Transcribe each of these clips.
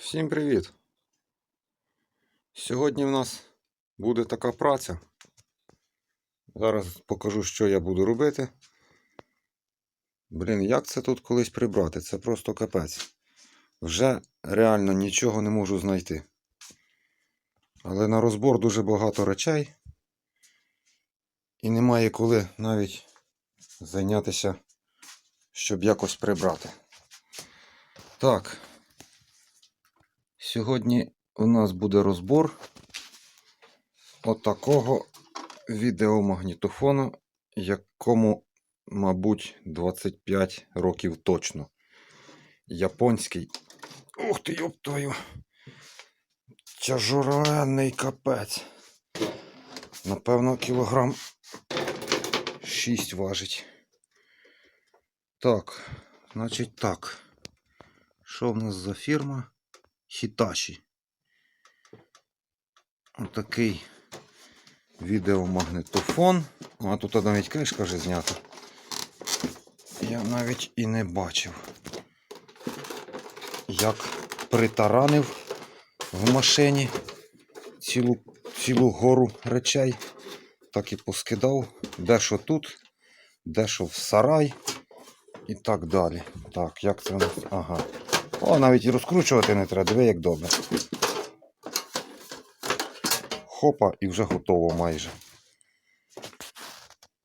Всім привіт! Сьогодні в нас буде така праця. Зараз покажу, що я буду робити. Блін, як це тут колись прибрати? Це просто капець. Вже реально нічого не можу знайти. Але на розбор дуже багато речей. І немає коли навіть зайнятися, щоб якось прибрати. Так. Сьогодні у нас буде розбор отакого відеомагнітофону, якому, мабуть, 25 років точно. Японський. Ух ти, йоп твою. Тяжоленний капець. Напевно, кілограм 6 важить. Так, значить так. Що в нас за фірма? Hitachi. Отакий відеомагнитофон. А тут навіть кришка вже знята. Я навіть і не бачив, як притаранив в машині цілу, цілу гору речей. Так і поскидав. Дещо тут, дещо в сарай і так далі. Так, як це у нас? Ага. О, навіть і розкручувати не треба, диви, як добре. Хопа, і вже готово майже.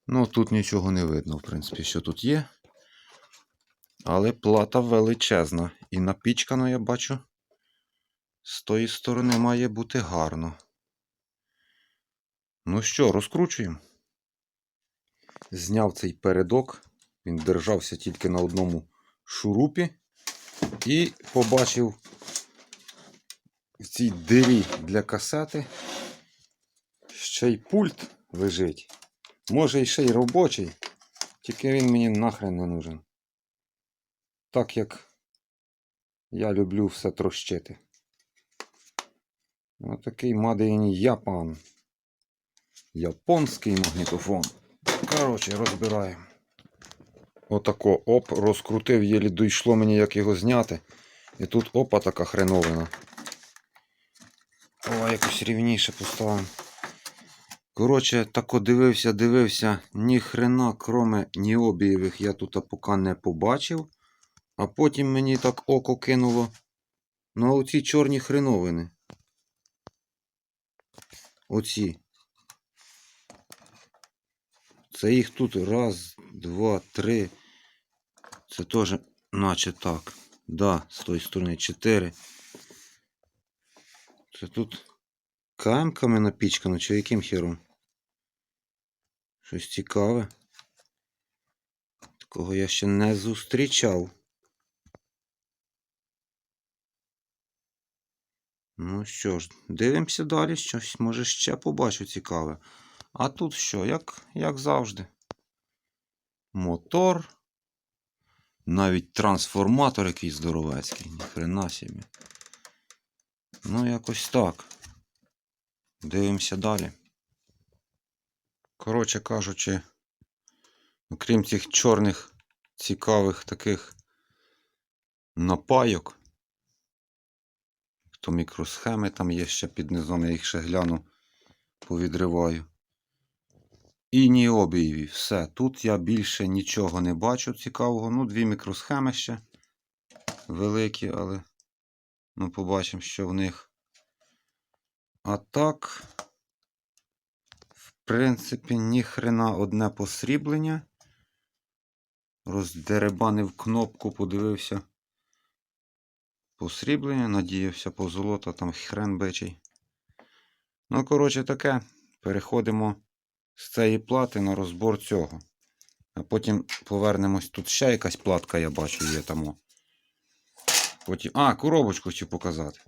Ну, тут нічого не видно, в принципі, що тут є. Але плата величезна. І напічкано, я бачу, з тої сторони має бути гарно. Ну що, розкручуємо. Зняв цей передок. Він держався тільки на одному шурупі. І побачив в цій дирі для касети ще й пульт лежить. Може і ще й робочий, тільки він мені нахрен не нужен. Так як я люблю все трощити. Отакий Made in Japan. Японський магнітофон. Коротше, розбираємо. Отако оп, розкрутив, єлі дійшло мені, як його зняти. І тут опа така хреновина. О, якось рівніше поставимо. Коротше, тако дивився, дивився, ні хрена, кроме ніобієвих, я тут поки не побачив. А потім мені так око кинуло на оці чорні хреновини. Оці. Це їх тут раз, два, три. Це теж, наче так. Да, з тої сторони чотири. Це тут камками напічкано, чи яким хером? Щось цікаве. Такого я ще не зустрічав. Ну що ж, дивимося далі, щось може ще побачу цікаве. А тут що, як, як завжди? Мотор. Навіть трансформатор якийсь здоровецький. Ніхрена собі. Ну, якось так. Дивимося далі. Коротше кажучи, окрім цих чорних цікавих таких напайок, то мікросхеми там є ще під низом, я їх ще гляну, повідриваю. І ніобієві. Все. Тут я більше нічого не бачу цікавого. Ну, дві мікросхеми ще великі, але ну, побачимо, що в них. А так, в принципі, ніхрена одне посріблення. Роздеребанив кнопку, подивився. Посріблення, надіявся по золото, там хрен бичий. Ну, коротше, таке. Переходимо з цієї плати на розбор цього. А потім повернемось. Тут ще якась платка, я бачу, є там. Потім... А, коробочку хочу показати.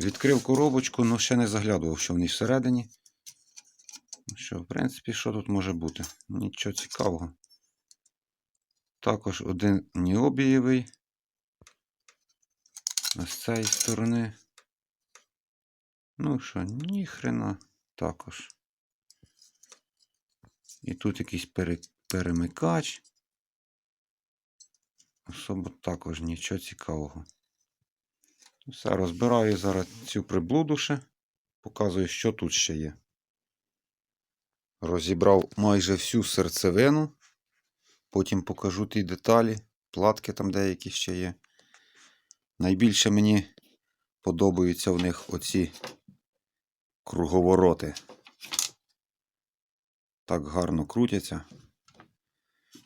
Відкрив коробочку, але ще не заглядував, що в ній всередині. Ну Що, в принципі, що тут може бути? Нічого цікавого. Також один ніобієвий. А з цієї сторони. Ну що, ніхрена також. І тут якийсь пере, перемикач. Особо також нічого цікавого. Все, розбираю зараз цю приблуду ще. Показую, що тут ще є. Розібрав майже всю серцевину. Потім покажу ті деталі, платки там деякі ще є. Найбільше мені подобаються в них оці круговороти. Так гарно крутяться.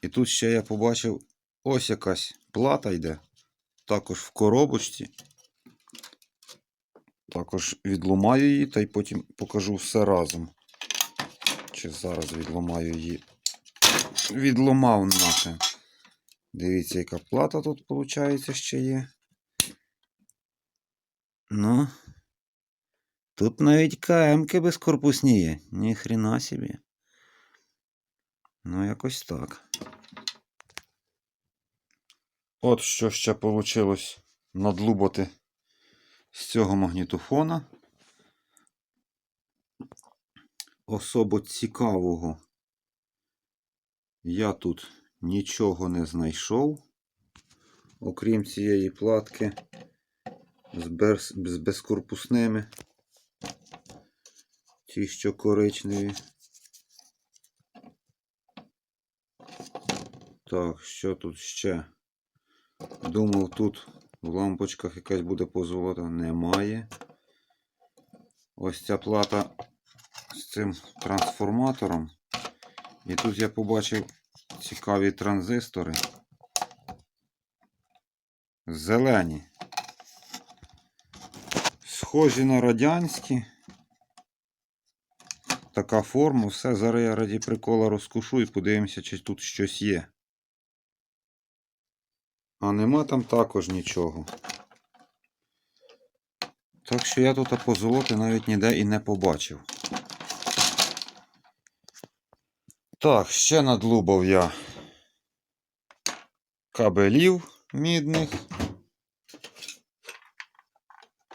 І тут ще я побачив ось якась плата йде. Також в коробочці. Також відломаю її та й потім покажу все разом. Чи зараз відломаю її. Відломав нахрен. Дивіться, яка плата тут, виходить, ще є. Ну. Тут навіть КМки безкорпусні є. Ніхрена собі. Ну, якось так. От що ще вийшло надлубати з цього магнітофона. Особо цікавого я тут нічого не знайшов, окрім цієї платки з, без, з безкорпусними. Ті, що коричневі. Так, що тут ще? Думав, тут в лампочках якась буде позолота. Немає. Ось ця плата з цим трансформатором. І тут я побачив цікаві транзистори. Зелені. Схожі на радянські. Така форма. Все, зараз я раді прикола розкушу і подивимося, чи тут щось є. А нема там також нічого. Так що я тут позолоти навіть ніде і не побачив. Так, ще надлубав я кабелів мідних,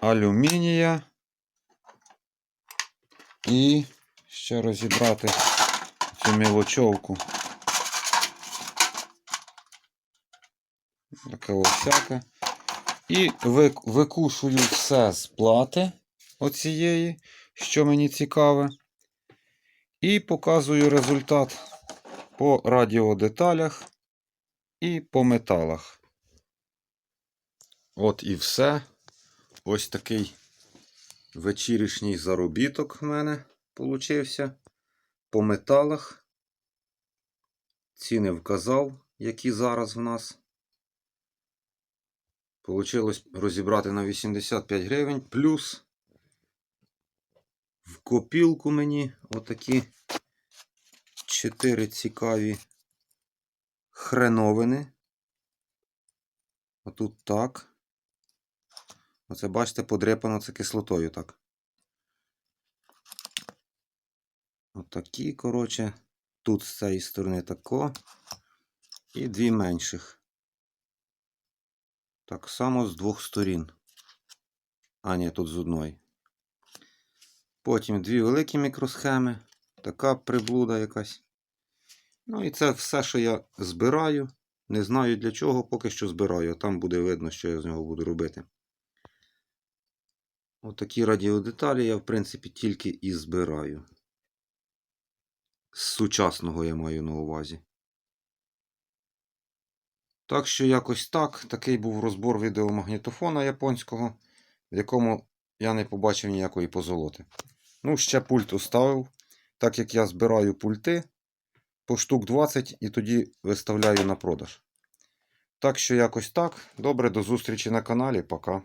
алюмінія і ще розібрати цю мілочовку. Таке ось всяке. І викушую все з плати оцієї, що мені цікаве. І показую результат по радіодеталях і по металах. От і все. Ось такий вечірішній заробіток в мене получився. По металах. Ціни вказав, які зараз в нас. Получилось розібрати на 85 гривень. Плюс в копілку мені отакі 4 цікаві хреновини. Отут так. Оце, бачите, подрепано це кислотою так. Отакі, коротше. Тут з цієї сторони тако. І дві менших. Так само з двох сторін. А, ні, тут з одної. Потім дві великі мікросхеми. Така приблуда якась. Ну і це все, що я збираю. Не знаю для чого, поки що збираю. а Там буде видно, що я з нього буду робити. Отакі радіодеталі я, в принципі, тільки і збираю. З сучасного я маю на увазі. Так що якось так. Такий був розбор відеомагнітофона японського, в якому я не побачив ніякої позолоти. Ну, ще пульт оставив, так як я збираю пульти по штук 20 і тоді виставляю на продаж. Так що якось так. Добре, до зустрічі на каналі. Пока.